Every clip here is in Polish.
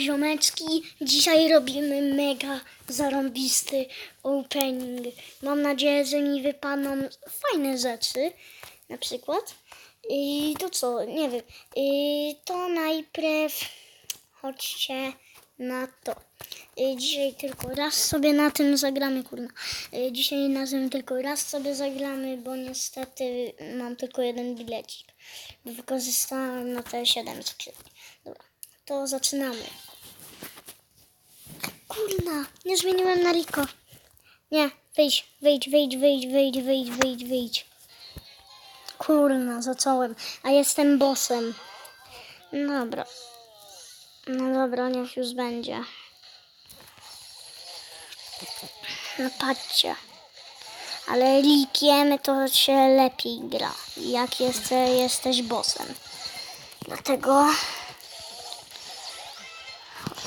Ziomeczki, dzisiaj robimy mega zarąbisty opening. Mam nadzieję, że mi wypadną fajne rzeczy, na przykład. I to co, nie wiem, I to najpierw chodźcie na to. Y, Dzisiaj tylko raz sobie na tym zagramy, kurna. Y, Dzisiaj na tym tylko raz sobie zagramy, bo niestety mam tylko jeden bilecik. Bo wykorzystałam na te 7 skrzyni. Dobra, to zaczynamy. Kurna, nie zmieniłem na Riko. Nie, wyjdź, wyjdź, wyjdź, wyjdź, wyjdź, wyjdź, wyjdź, wyjdź. Kurna, zacząłem, a jestem bossem. Dobra. No dobra, niech już będzie. No patrzcie. Ale likiem to się lepiej gra, jak jest, jesteś bossem. Dlatego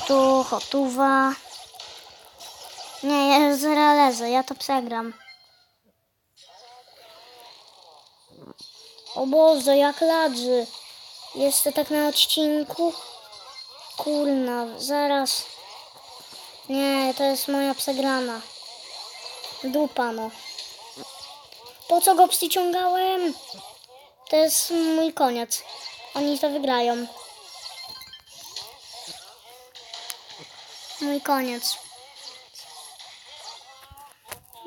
tu hotuwa. Nie, ja zralezę, ja to przegram. O Boże, jak ladzy. Jeszcze tak na odcinku. Kurna, zaraz. Nie, to jest moja przegrana. Dupa no. Po co go przyciągałem? To jest mój koniec. Oni to wygrają. Mój koniec.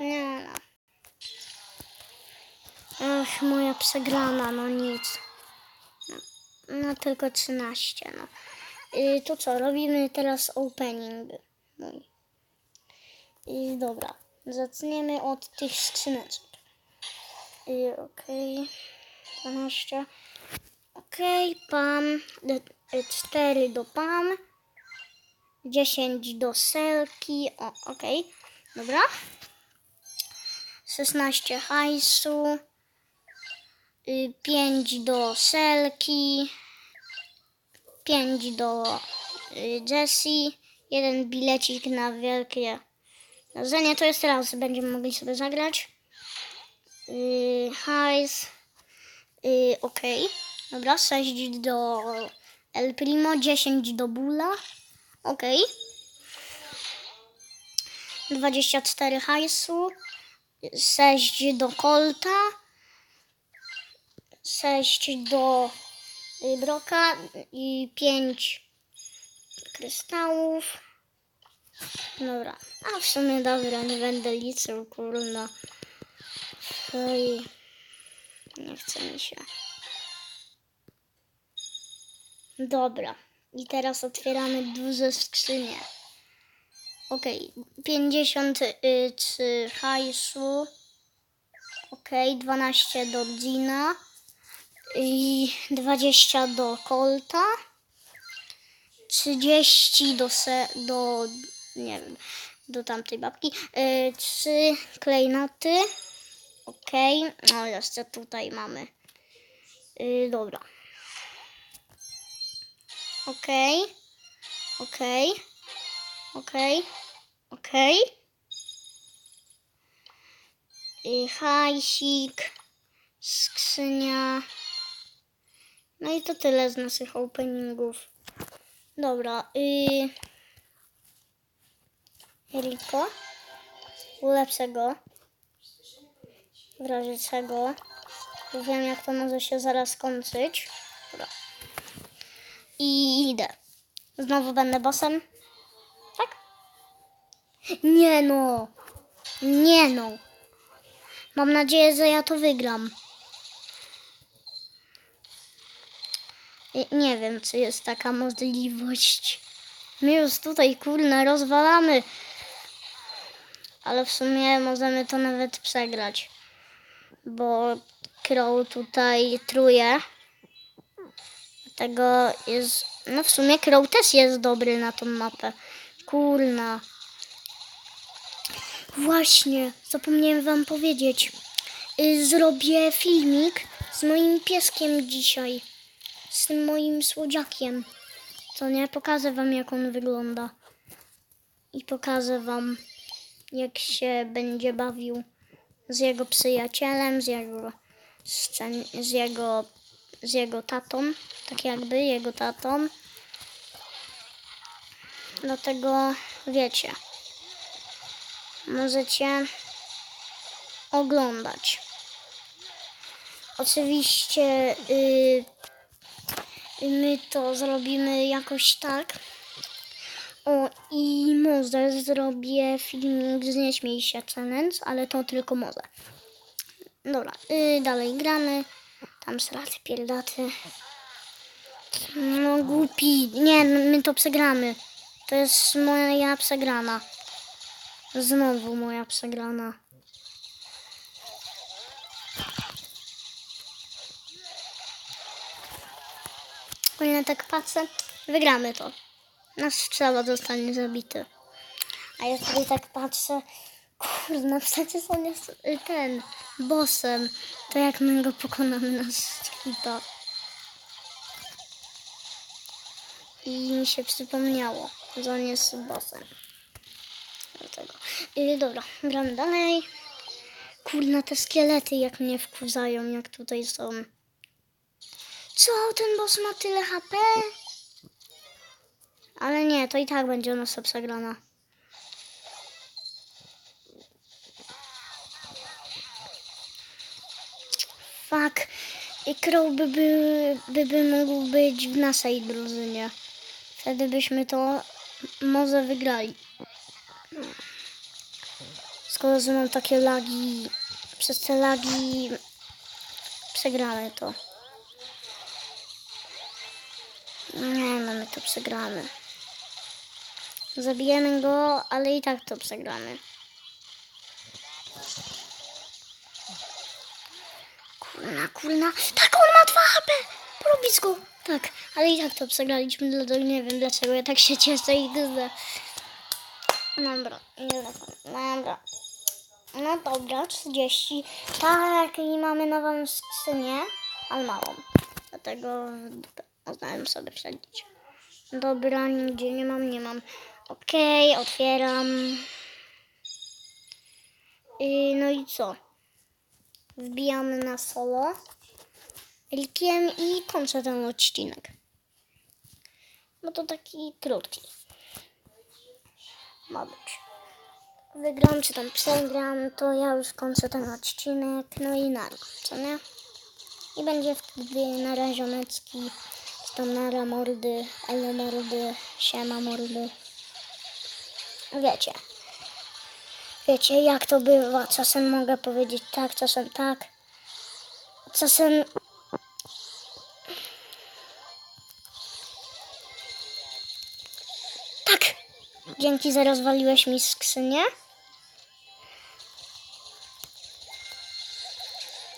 Nie no. Ach, moja przegrana, no nic. No, no tylko 13, no. Y, to co, robimy teraz opening mój. I dobra, zaczniemy od tych skrzyneczek. Y, Okej, 12. Okej, Pam, 4 do Pam, 10 do Selki, o, okej, dobra. 16 hajsu, 5 do Selki, 5 do y, Jessie, jeden bilecik na wielkie Zenie to jest raz, będziemy mogli sobie zagrać. Yy, hajs. Ok. Dobra, 6 do El Primo, 10 do Bula. Ok. 24 hajsu. 6 do Colta. 6 do y, Broka i 5 kryształów. Dobra. A w sumie dobra, nie będę liczył, kurna. Oj. Nie chce mi się. Dobra. I teraz otwieramy duże skrzynie. Okej, 53 hajsu. Okej, 12 do Gina. I 20 do Colta. 30 do, se, do nie wiem, do tamtej babki. Yy, trzy klejnoty. Okej, no jeszcze tutaj mamy. Yy, dobra. Okej, okej, okej, okej. Yy, Hajsik, skrzynia. No i to tyle z naszych openingów. Dobra, yy... Riko. Ulepszę go. W razie czego. Wiem jak to może się zaraz skończyć. Dobra. I idę. Znowu będę bossem. Nie no. Nie no. Mam nadzieję, że ja to wygram. Nie wiem, czy jest taka możliwość. My już tutaj kurna rozwalamy. Ale w sumie możemy to nawet przegrać. Bo Crow tutaj truje. Dlatego jest. No w sumie Crow też jest dobry na tą mapę. Kurna. Właśnie, zapomniałem wam powiedzieć. Y, Zrobię filmik z moim pieskiem dzisiaj. Z tym moim słodziakiem. Co nie? Pokażę wam jak on wygląda. I pokażę wam jak się będzie bawił z jego przyjacielem, z jego, z jego, z jego tatą, tak jakby jego tatą. Dlatego wiecie, możecie oglądać. Oczywiście y, my to zrobimy jakoś tak. O, i może zrobię filmik z Nie śmiej się challenge, ale to tylko może. Dobra, y, dalej gramy. Tam sraty pierdaty. No głupi. Nie, my to przegramy. To jest moja przegrana. Znowu moja przegrana. O ile tak patrzę, wygramy to. Nasz strzała zostanie zabity. A ja sobie tak patrzę, kurde, przecież on jest ten, bossem. To jak my go pokonamy na skipa. I mi się przypomniało, że on jest bossem. Dlatego. I dobra, gramy dalej. Kurna, te szkielety jak mnie wkurzają, jak tutaj są. Co, ten boss ma tyle HP? Ale nie, to i tak będzie nasza przegrana. Fuck. I Crow by, by, by, by mógł być w naszej drużynie. Wtedy byśmy to może wygrali. Skoro że mam takie lagi, przez te lagi przegramy to. Nie, no my to przegramy. Zabijemy go, ale i tak to przegramy. Kurna, kurna. Tak, on ma 2 HP! Porobić go! Tak, ale i tak to przegraliśmy, dlatego nie wiem dlaczego ja tak się cieszę i gzdę. Dobra, nie dobra. No dobra, 30. Tak, i mamy nową skrzynię, ale małą. Dlatego uznałem sobie wsadzić. Dobra, nigdzie nie mam, nie mam. Okej, otwieram. I, no i co? Wbijamy na solo. Wilkiem i kończę ten odcinek. Bo to taki krótki. Ma być. Wygram czy tam przegram, to ja już kończę ten odcinek. No i nara, co nie? I będzie wtedy nara ziomeczki, czy tam nara mordy, elo mordy, siema mordy. Wiecie. Wiecie jak to bywa. Czasem mogę powiedzieć tak, czasem tak. Czasem... Tak! Dzięki, że rozwaliłeś mi skrzynię.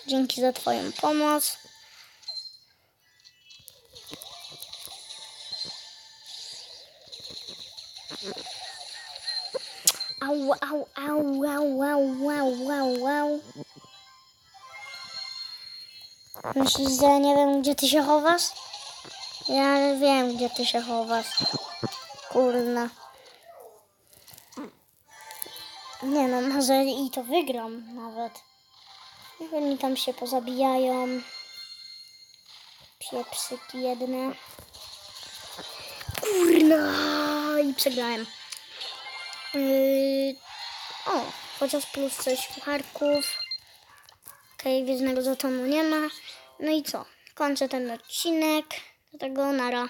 Dzięki za twoją pomoc. Au, au, au, au, au, au, au, au. Myślisz, że nie wiem, gdzie ty się chowasz? Ja wiem, gdzie ty się chowasz. Kurna. Nie no, może i to wygram nawet. Oni tam się pozabijają. Pieprzyki jedne. Kurna! I przegrałem. Yy, o, chociaż plus coś pucharków. Okej, okay, wiedźnego zatonu nie ma. No i co? Kończę ten odcinek. Do tego nara.